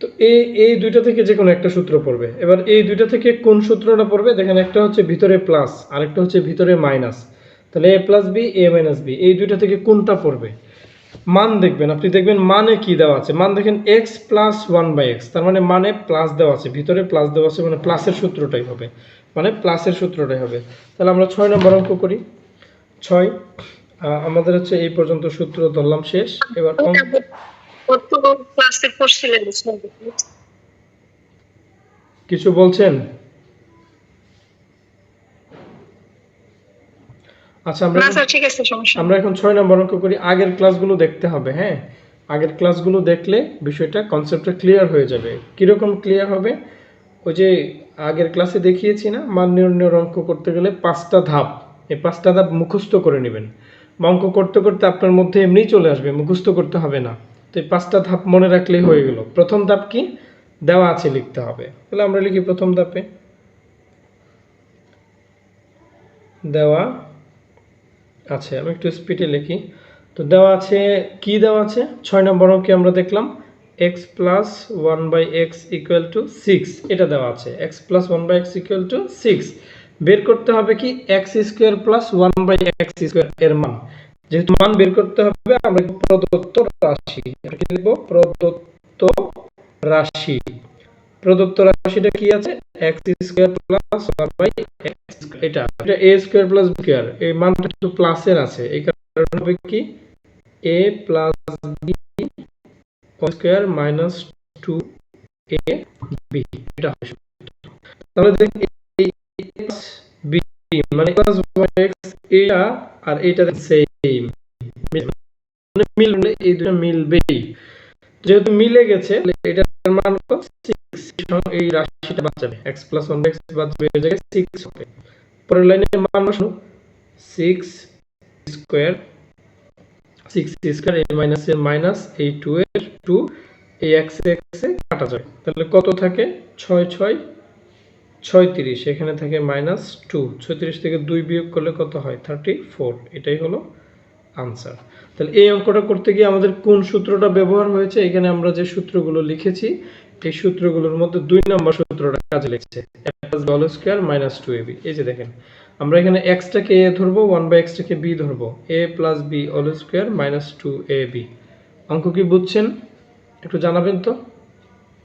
তো এই এই দুইটা থেকে যে কোনো একটা সূত্র পড়বে। এবার এই দুইটা থেকে কোন সূত্রটা পড়বে? দেখেন একটা হচ্ছে ভিতরে প্লাস আরেকটা হচ্ছে ভিতরে মাইনাস তাহলে a plus b a minus b এই দুইটা থেকে কোনটা পড়বে? মান দেখবেন, আপনি দেখবেন মানে কি দেওয়া আছে? মান দেখেন x plus one by x তার মানে মানে প্লাস দেওয়া আছে। ভিতরে প্লাস দেওয়া আছে মানে প্লাসের সূত্রটাই হবে। মানে প্লাসের সূত্রটাই হবে। তাহলে আমরা ছয় নম্বর অঙ্ক করি। ছয় আমাদের হচ্ছে এই পর্যন্ত সূত্র ধরলাম শেষ। এবার অঙ্ক- কত ক্লাসে পড়ছিলেন কিছু বলছেন? আচ্ছা আমরা ঠিক আছে সমস্যা আমরা এখন ছয় নম্বর অঙ্ক করি। আগের ক্লাসগুলো দেখতে হবে হ্যাঁ? আগের ক্লাসগুলো দেখলে বিষয়টা কনসেপ্টটা ক্লিয়ার হয়ে যাবে। কীরকম ক্লিয়ার হবে? ওই যে আগের ক্লাসে দেখিয়েছি না মান নির্ণয়ের অঙ্ক করতে গেলে পাঁচটা ধাপ। এই পাঁচটা ধাপ মুখস্থ করে নেবেন। অঙ্ক করতে করতে আপনার মধ্যে এমনিই চলে আসবে মুখস্থ করতে হবে না। তো পাঁচটা ধাপ মনে রাখলেই হয়ে গেল। প্রথম ধাপ কি? দেওয়া আছে লিখতে হবে। তাহলে আমরা লিখি প্রথম ধাপে। দেওয়া আছে। আমি একটু স্পিডে লিখি। তো দেওয়া আছে, কি দেওয়া আছে? ছয় নম্বর অঙ্কে আমরা দেখলাম x plus one by x equal to six এটা দেওয়া আছে। X plus one by x equal to six বের করতে হবে কি? X square plus one by x square এর মান। যেহেতু মান বের করতে হবে, আমরা প্রদত্ত রাশি? এটা কি লিখব? প্রদত্ত রাশি। প্রদত্ত রাশিটা কি আছে? X square plus by x এটা এটা a square plus b square এই মানটা কিন্তু প্লাসের আছে। এই কারণে হবে কি? A plus b square minus two a b এটা হবে তাহলে দেখি এই বি মানে প্লাস এক্স এটা আর এইটা সেম মিলবে, এই দুটো মিলবেই। যেহেতু মিলে গেছে, এটার মান কত সিক্স এই রাশিটা প্লাস ওয়ান এক্স বাদ যাবে, এই জায়গায় সিক্স হবে। পরের লাইনে মান বসানো six square six square a minus এর মাইনাস এই টু এর টু এই এক্স এক্স এ কাটা যায় তাহলে কত থাকে? ছয় ছয়, ছয়ত্রিশ। এখানে থাকে মাইনাস টু ছয়ত্রিশ থেকে দুই বিয়োগ করলে কত হয়? থার্টি ফোর এটাই হলো আনসার তাহলে এই অঙ্কটা করতে গিয়ে আমাদের কোন সূত্রটা ব্যবহার হয়েছে? এখানে আমরা যে সূত্রগুলো লিখেছি, এই সূত্রগুলোর মধ্যে দুই নম্বর সূত্রটা কাজে লিখছে হল square minus two a b এই যে দেখেন, আমরা এখানে এক্সটাকে এ ধরবো ওয়ান বাই এক্সটাকে বি ধরবো। এ প্লাস বি হল square minus two a b অঙ্ক কি বুঝছেন? একটু জানাবেন তো?